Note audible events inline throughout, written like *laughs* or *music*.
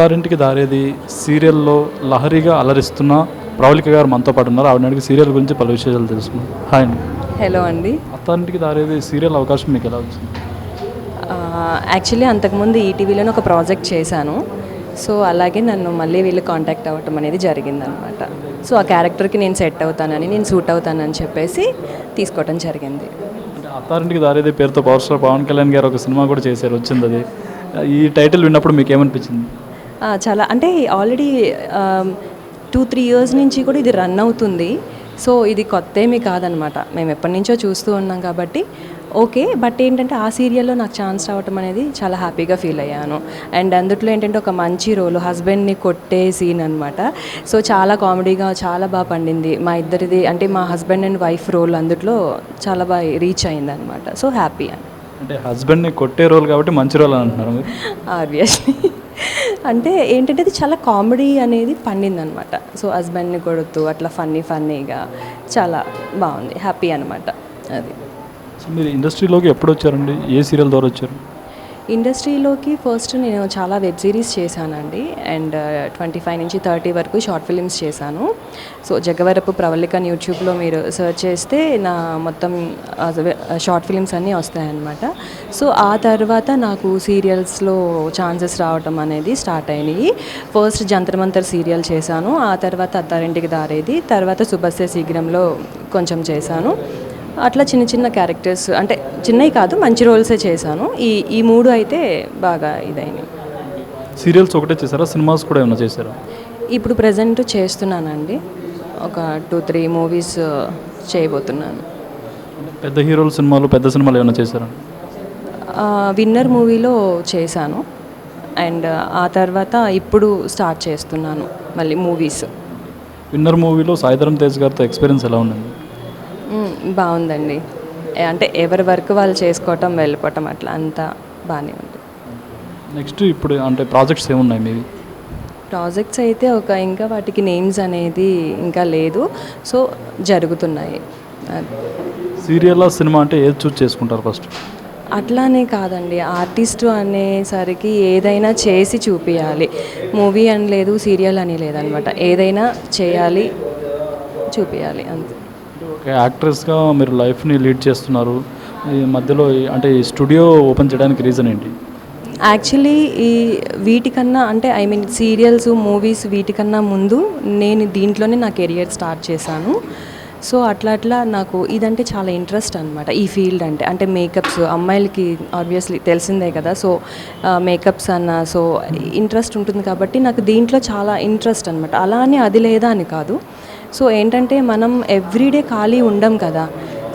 అత్తారింటికి దారేది సీరియల్లో లహరిగా అలరిస్తున్న ప్రవళిక గారు మనతో పాటు ఉన్నారు. ఆవిడ అడిగి సీరియల్ గురించి పలు విశేషాలు తెలుసుకున్నాం హాయ్ అండి. హలో అండి. అత్తారింటికి దారేది సీరియల్ అవకాశం మీకు ఎలా వచ్చింది? యాక్చువల్లీ అంతకుముందు ఈటీవీలోనే ఒక ప్రాజెక్ట్ చేశాను. సో అలాగే నన్ను మళ్ళీ వీళ్ళు కాంటాక్ట్ అవ్వటం అనేది జరిగిందనమాట. సో ఆ క్యారెక్టర్కి నేను సెట్ అవుతానని నేను సూట్ అవుతానని చెప్పేసి తీసుకోవటం జరిగింది. అంటే అత్తారింటికి దారేది పేరుతో పవర్ స్టార్ పవన్ కళ్యాణ్ గారు ఒక సినిమా కూడా చేశారు. వచ్చింది అది. ఈ టైటిల్ విన్నప్పుడు మీకు ఏమనిపించింది? చాలా అంటే ఆల్రెడీ టూ త్రీ ఇయర్స్ నుంచి కూడా ఇది రన్ అవుతుంది. సో ఇది కొత్త ఏమీ కాదనమాట. మేము ఎప్పటి నుంచో చూస్తూ ఉన్నాం కాబట్టి. ఓకే బట్ ఏంటంటే ఆ సీరియల్లో నాకు ఛాన్స్ రావటం అనేది చాలా హ్యాపీగా ఫీల్ అయ్యాను. అండ్ అందుట్లో ఏంటంటే ఒక మంచి రోల్ హస్బెండ్ని కొట్టే సీన్ అనమాట సో చాలా కామెడీగా చాలా బాగా పండింది. మా ఇద్దరిది అంటే మా హస్బెండ్ అండ్ వైఫ్ రోల్ అందుట్లో చాలా బాగా రీచ్ అయింది అనమాట సో హ్యాపీ అంటే హస్బెండ్ని కొట్టే రోల్ కాబట్టి మంచి రోల్ అంటున్నారు ఆబ్వియస్లీ *laughs* అంటే ఏంటంటే అది చాలా కామెడీ అనేది పండింది అనమాట సో హస్బెండ్ని కొడుతూ అట్లా ఫన్నీ ఫన్నీగా చాలా బాగుంది. హ్యాపీ అనమాట అది. సో మీరు ఇండస్ట్రీలోకి ఎప్పుడు వచ్చారండి ఏ సీరియల్ ద్వారా వచ్చారు? ఇండస్ట్రీలోకి ఫస్ట్ నేను చాలా వెబ్ సిరీస్ చేశానండి. అండ్ uh, ట్వంటీ ఫైవ్ నుంచి థర్టీ వరకు షార్ట్ ఫిలిమ్స్ చేశాను. సో జగవరపు ప్రవళిక యూట్యూబ్లో మీరు సెర్చ్ చేస్తే నా మొత్తం షార్ట్ ఫిలిమ్స్ అన్నీ వస్తాయన్నమాట. సో ఆ తర్వాత నాకు సీరియల్స్లో ఛాన్సెస్ రావటం అనేది స్టార్ట్ అయినాయి. ఫస్ట్ జంతర్మంతర్ సీరియల్ చేశాను. ఆ తర్వాత అత్తారింటికి దారేది. తర్వాత సుబస్య శీఘ్రంలో కొంచెం చేశాను. అట్లా చిన్న చిన్న క్యారెక్టర్స్ అంటే చిన్నవి కాదు మంచి రోల్సే చేశాను. ఈ ఈ మూడు అయితే బాగా ఇదైనవి. సీరియల్స్ ఒకటే చేశారా? సినిమాస్ కూడా ఏమైనా చేశారా? ఇప్పుడు ప్రజెంట్ చేస్తున్నానండి. ఒక టూ త్రీ మూవీస్ చేయబోతున్నాను. పెద్ద హీరోల సినిమాలు పెద్ద సినిమాలు ఏమైనా చేశారా? విన్నర్ మూవీలో చేశాను. అండ్ ఆ తర్వాత ఇప్పుడు స్టార్ట్ చేస్తున్నాను. మళ్ళీ మూవీస్ విన్నర్ మూవీలో సాయిధరం తేజ్ గారితో ఎక్స్పీరియన్స్ ఎలా ఉండింది? మ్, బాగుందండి. అంటే ఎవరి వర్క్ వాళ్ళు చేసుకోవటం వెళ్ళిపోవటం అట్లా అంతా బాగానే ఉంది. నెక్స్ట్ ఇప్పుడు అంటే ప్రాజెక్ట్స్ ఏమున్నాయి మీవి? ప్రాజెక్ట్స్ అయితే ఒక ఇంకా వాటికి నేమ్స్ అనేది ఇంకా లేదు. సో జరుగుతున్నాయి. సీరియల్ సినిమా అంటే ఏది చూస్ చేసుకుంటారు ఫస్ట్? అట్లానే కాదండి. ఆర్టిస్ట్ అనేసరికి ఏదైనా చేసి చూపించాలి మూవీ అని లేదు సీరియల్ అని లేదనమాట. ఏదైనా చేయాలి చూపించాలి అంతే. యాక్ట్రెస్గా మీరు లైఫ్ని లీడ్ చేస్తున్నారు. ఈ మధ్యలో అంటే ఈ స్టూడియో ఓపెన్ చేయడానికి రీజన్ ఏంటి? యాక్చువల్లీ ఈ వీటికన్నా అంటే ఐ మీన్ సీరియల్స్ మూవీస్ వీటికన్నా ముందు నేను దీంట్లోనే నా కెరియర్ స్టార్ట్ చేశాను. సో అట్లా అట్లా నాకు ఇదంటే చాలా ఇంట్రెస్ట్ అనమాట ఈ ఫీల్డ్ అంటే అంటే మేకప్స్ అమ్మాయిలకి ఆబ్వియస్లీ తెలిసిందే కదా. సో మేకప్స్ అన్న సో ఇంట్రెస్ట్ ఉంటుంది కాబట్టి నాకు దీంట్లో చాలా ఇంట్రెస్ట్ అనమాట అలా అని అది లేదా అని కాదు. సో ఏంటంటే మనం ఎవ్రీడే ఖాళీ ఉండం కదా.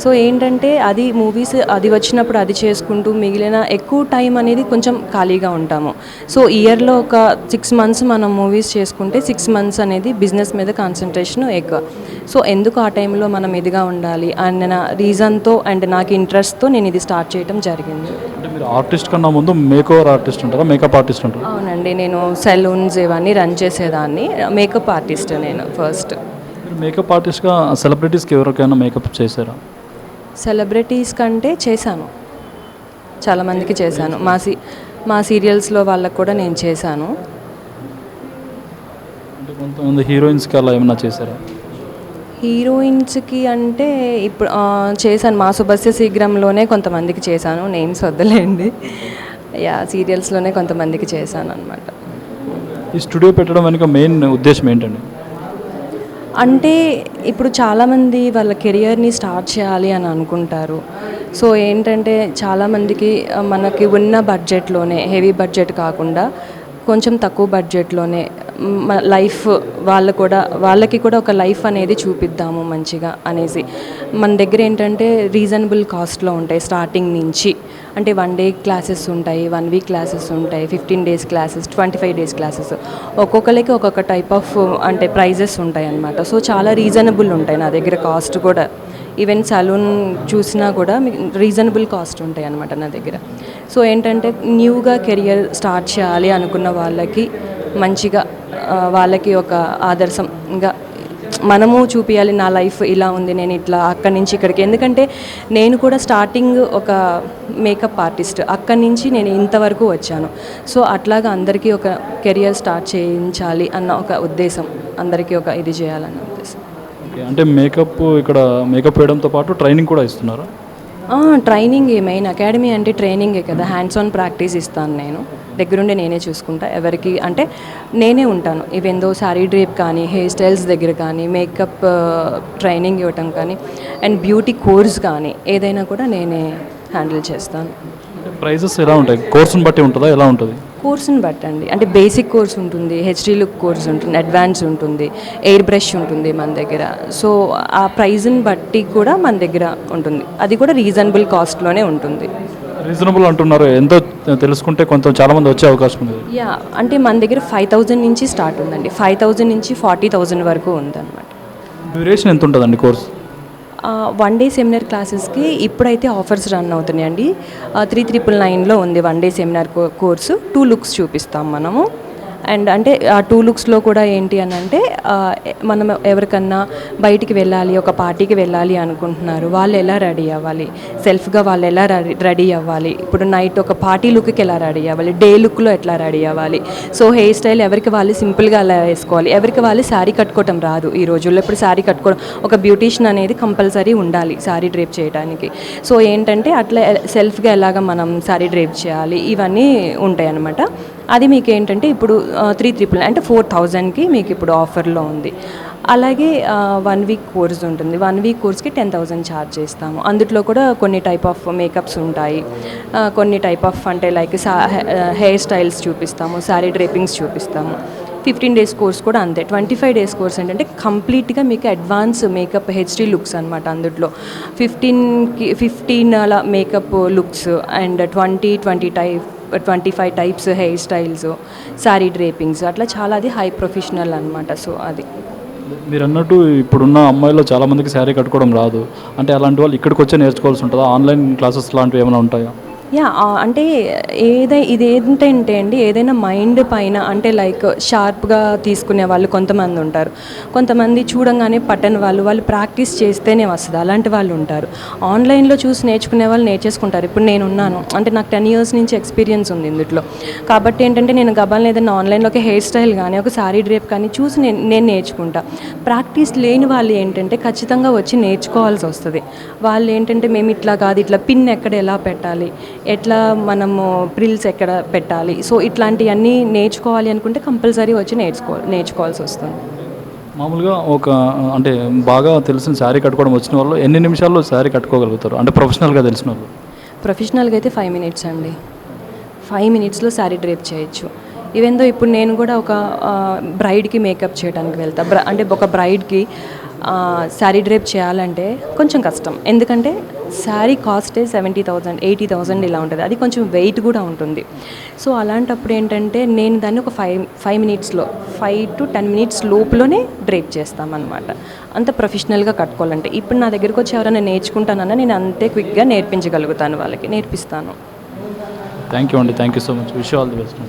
సో ఏంటంటే అది మూవీస్ అది వచ్చినప్పుడు అది చేసుకుంటూ మిగిలిన ఎక్కువ టైం అనేది కొంచెం ఖాళీగా ఉంటాము. సో ఇయర్లో ఒక సిక్స్ మంత్స్ మనం మూవీస్ చేసుకుంటే సిక్స్ మంత్స్ అనేది బిజినెస్ మీద కాన్సన్ట్రేషన్ ఎక్కువ సో ఎందుకు ఆ టైంలో మనం ఇదిగా ఉండాలి అన్న రీజన్తో అండ్ నాకు ఇంట్రెస్ట్తో నేను ఇది స్టార్ట్ చేయడం జరిగింది. మీరు ఆర్టిస్ట్ కన్నా ముందు మేక్ ఓవర్ ఆర్టిస్ట్ ఉంటారా? మేకప్ ఆర్టిస్ట్ ఉంటారా? అవునండి నేను సెలూన్స్ ఇవన్నీ రన్ చేసేదాన్ని. మేకప్ ఆర్టిస్ట్ నేను ఫస్ట్. మేకప్ ఆర్టిస్ట్గా సెలబ్రిటీస్కి ఎవరికైనా మేకప్ చేశారా? సెలబ్రిటీస్ కంటే చేశాను. చాలామందికి చేశాను. మా సీ మా సీరియల్స్లో వాళ్ళకు కూడా నేను చేశాను. అంటే కొంతమంది హీరోయిన్స్కి అలా ఏమైనా చేశారా? హీరోయిన్స్కి అంటే ఇప్పుడు చేశాను. మా సుభస్య శీఘ్రంలోనే కొంతమందికి చేశాను. నేమ్స్ వద్దలేండి. యా సీరియల్స్లోనే కొంతమందికి చేశాను అనమాట ఈ స్టూడియో పెట్టడం వెనుక మెయిన్ ఉద్దేశం ఏంటండి? అంటే ఇప్పుడు చాలామంది వాళ్ళ కెరియర్ని స్టార్ట్ చేయాలి అని అనుకుంటారు. సో ఏంటంటే చాలామందికి మనకి ఉన్న బడ్జెట్లోనే హెవీ బడ్జెట్ కాకుండా కొంచెం తక్కువ బడ్జెట్లోనే మన లైఫ్ వాళ్ళ కూడా వాళ్ళకి కూడా ఒక లైఫ్ అనేది చూపిద్దాము మంచిగా అనేసి. మన దగ్గర ఏంటంటే రీజనబుల్ కాస్ట్లో ఉంటాయి స్టార్టింగ్ నుంచి. అంటే వన్ డే క్లాసెస్ ఉంటాయి వన్ వీక్ క్లాసెస్ ఉంటాయి fifteen days classes twenty five days classes ఒక్కొక్కరికి ఒక్కొక్క టైప్ ఆఫ్ అంటే ప్రైజెస్ ఉంటాయి అన్నమాట. సో చాలా రీజనబుల్ ఉంటాయి నా దగ్గర కాస్ట్ కూడా. ఈవెన్ సలూన్ చూసినా కూడా మీకు రీజనబుల్ కాస్ట్ ఉంటాయి అన్నమాట నా దగ్గర. సో ఏంటంటే న్యూగా కెరియర్ స్టార్ట్ చేయాలి అనుకున్న వాళ్ళకి మంచిగా వాళ్ళకి ఒక ఆదర్శంగా మనము చూపించాలి నా లైఫ్ ఇలా ఉంది నేను ఇట్లా అక్కడి నుంచి ఇక్కడికి. ఎందుకంటే నేను కూడా స్టార్టింగ్ ఒక మేకప్ ఆర్టిస్ట్. అక్కడి నుంచి నేను ఇంతవరకు వచ్చాను. సో అట్లాగా అందరికీ ఒక కెరియర్ స్టార్ట్ చేయించాలి అన్న ఒక ఉద్దేశం అందరికీ ఒక ఇది చేయాలన్న ఉద్దేశం. అంటే మేకప్ ఇక్కడ మేకప్ వేయడంతో పాటు ట్రైనింగ్ కూడా ఇస్తున్నారా? ట్రైనింగ్ ఏ మెయిన్ అకాడమీ అంటే ట్రైనింగే కదా. హ్యాండ్స్ ఆన్ ప్రాక్టీస్ ఇస్తాను నేను. దగ్గరుండి నేనే చూసుకుంటా. ఎవరికి అంటే నేనే ఉంటాను. ఇవెందో శారీ డ్రేప్ కానీ హెయిర్ స్టైల్స్ దగ్గర కానీ మేకప్ ట్రైనింగ్ ఇవ్వటం కానీ అండ్ బ్యూటీ కోర్స్ కానీ ఏదైనా కూడా నేనే హ్యాండిల్ చేస్తాను. ప్రైజెస్ ఎలా ఉంటాయి? కోర్సుని బట్టి ఉంటుందా? ఎలా ఉంటుంది? కోర్సుని బట్టండి అంటే బేసిక్ కోర్స్ ఉంటుంది హెచ్డీ లుక్ కోర్స్ ఉంటుంది అడ్వాన్స్ ఉంటుంది ఎయిర్ బ్రష్ ఉంటుంది మన దగ్గర. సో ఆ ప్రైజ్ని బట్టి కూడా మన దగ్గర ఉంటుంది. అది కూడా రీజనబుల్ కాస్ట్లోనే ఉంటుంది. రీజనబుల్ అంటున్నారు. ఎంతో తెలుసుకుంటే కొంత చాలామంది వచ్చే అవకాశం ఉంది. యా అంటే మన దగ్గర ఫైవ్ థౌజండ్ నుంచి స్టార్ట్ ఉందండి. ఫైవ్ థౌజండ్ నుంచి ఫార్టీ థౌజండ్ వరకు ఉందన్నమాట. డ్యూరేషన్ ఎంత ఉంటుందండి కోర్స్? వన్ డే సెమినార్ క్లాసెస్కి ఇప్పుడైతే ఆఫర్స్ రన్ అవుతున్నాయండి. త్రీ త్రిపుల్ నైన్లో ఉంది one day seminar course. Two looks చూపిస్తాం మనము. అండ్ అంటే ఆ టూ లుక్స్లో కూడా ఏంటి అని అంటే మనం ఎవరికన్నా బయటికి వెళ్ళాలి ఒక పార్టీకి వెళ్ళాలి అనుకుంటున్నారు వాళ్ళు ఎలా రెడీ అవ్వాలి? సెల్ఫ్గా వాళ్ళు ఎలా రెడీ అవ్వాలి? ఇప్పుడు నైట్ ఒక పార్టీ లుక్కి ఎలా రెడీ అవ్వాలి? డే లుక్లో ఎట్లా రెడీ అవ్వాలి? సో హెయిర్ స్టైల్ ఎవరికి వాళ్ళు సింపుల్గా అలా వేసుకోవాలి? ఎవరికి వాళ్ళు శారీ కట్టుకోవటం రాదు ఈ రోజుల్లో. ఇప్పుడు శారీ కట్టుకోవడం ఒక బ్యూటీషియన్ అనేది కంపల్సరీ ఉండాలి శారీ డ్రేప్ చేయడానికి సో ఏంటంటే అట్లా సెల్ఫ్గా ఎలాగ మనం శారీ డ్రేప్ చేయాలి? ఇవన్నీ ఉంటాయి అన్నమాట అది మీకు ఏంటంటే ఇప్పుడు త్రీ త్రిపుల్ అంటే ఫోర్ థౌజండ్కి మీకు ఇప్పుడు ఆఫర్లో ఉంది. అలాగే వన్ వీక్ కోర్స్ ఉంటుంది. వన్ వీక్ కోర్స్కి టెన్ థౌజండ్ ఛార్జ్ చేస్తాము. అందులో కూడా కొన్ని టైప్ ఆఫ్ మేకప్స్ ఉంటాయి. కొన్ని టైప్ ఆఫ్ అంటే లైక్ సా హెయిర్ స్టైల్స్ చూపిస్తాము శారీ డ్రేపింగ్స్ చూపిస్తాము. ఫిఫ్టీన్ డేస్ కోర్స్ కూడా అంతే. ట్వంటీ ఫైవ్ డేస్ కోర్స్ ఏంటంటే కంప్లీట్గా మీకు అడ్వాన్స్ మేకప్ హెచ్డీ లుక్స్ అనమాట అందులో ఫిఫ్టీన్కి ఫిఫ్టీన్ అలా makeup looks and twenty twenty type twenty five types hair styles sari drapings అట్లా చాలా అది హై ప్రొఫెషనల్ అనమాట సో అది. మీరు అన్నట్టు ఇప్పుడున్న అమ్మాయిలో చాలా మందికి శారీ కట్టుకోవడం రాదు. అంటే అలాంటి వాళ్ళు ఇక్కడికి వచ్చే నేర్చుకోవాల్సి ఉంటుందా? ఆన్లైన్ క్లాసెస్ లాంటివి ఏమైనా ఉంటాయా? యా అంటే ఏదై ఇది ఏంటంటే అండి ఏదైనా మైండ్ పైన అంటే లైక్ షార్ప్గా తీసుకునే వాళ్ళు కొంతమంది ఉంటారు. కొంతమంది చూడంగానే పట్టని వాళ్ళు వాళ్ళు ప్రాక్టీస్ చేస్తేనే వస్తుంది. అలాంటి వాళ్ళు ఉంటారు. ఆన్లైన్లో చూసి నేర్చుకునే వాళ్ళు నేర్చేసుకుంటారు. ఇప్పుడు నేను ఉన్నాను అంటే నాకు టెన్ ఇయర్స్ నుంచి ఎక్స్పీరియన్స్ ఉంది ఇందులో కాబట్టి ఏంటంటే నేను గబాల్ని ఏదైనా ఆన్లైన్లో ఒక హెయిర్ స్టైల్ కానీ ఒక శారీ డ్రేప్ కానీ చూసి నేను నేను నేర్చుకుంటా. ప్రాక్టీస్ లేని వాళ్ళు ఏంటంటే ఖచ్చితంగా వచ్చి నేర్చుకోవాల్సి వస్తుంది. వాళ్ళు ఏంటంటే మేము ఇట్లా కాదు ఇట్లా పిన్ ఎక్కడ ఎలా పెట్టాలి ఎట్లా మనము ప్రిల్స్ ఎక్కడ పెట్టాలి? సో ఇట్లాంటివన్నీ నేర్చుకోవాలి అనుకుంటే కంపల్సరీ వచ్చి నేర్చుకో నేర్చుకోవాల్సి వస్తుంది. మామూలుగా ఒక అంటే బాగా తెలిసిన శారీ కట్టుకోవడం వచ్చిన వాళ్ళు ఎన్ని నిమిషాల్లో శారీ కట్టుకోగలుగుతారు? అంటే ప్రొఫెషనల్గా తెలిసిన వాళ్ళు. ప్రొఫెషనల్గా అయితే ఫైవ్ మినిట్స్ అండి. ఫైవ్ మినిట్స్లో శారీ డ్రేప్ చేయొచ్చు. ఈవెందో ఇప్పుడు నేను కూడా ఒక బ్రైడ్కి మేకప్ చేయడానికి వెళ్తా. బ్ర అంటే ఒక బ్రైడ్కి శారీ డ్రేప్ చేయాలంటే కొంచెం కష్టం. ఎందుకంటే శారీ కాస్టే సెవెంటీ థౌజండ్ ఎయిటీ థౌజండ్ ఇలా ఉంటుంది. అది కొంచెం వెయిట్ కూడా ఉంటుంది. సో అలాంటప్పుడు ఏంటంటే నేను దాన్ని ఒక ఫైవ్ ఫైవ్ మినిట్స్లో ఫైవ్ టు టెన్ మినిట్స్ లోపులోనే డ్రేప్ చేస్తామన్నమాట. అంత ప్రొఫెషనల్గా కట్టుకోవాలంటే. ఇప్పుడు నా దగ్గరకు వచ్చి ఎవరైనా నేర్చుకుంటానన్నా నేను అంతే క్విక్గా నేర్పించగలుగుతాను వాళ్ళకి. నేర్పిస్తాను. థ్యాంక్ యూ అండి thank you so much wish all the best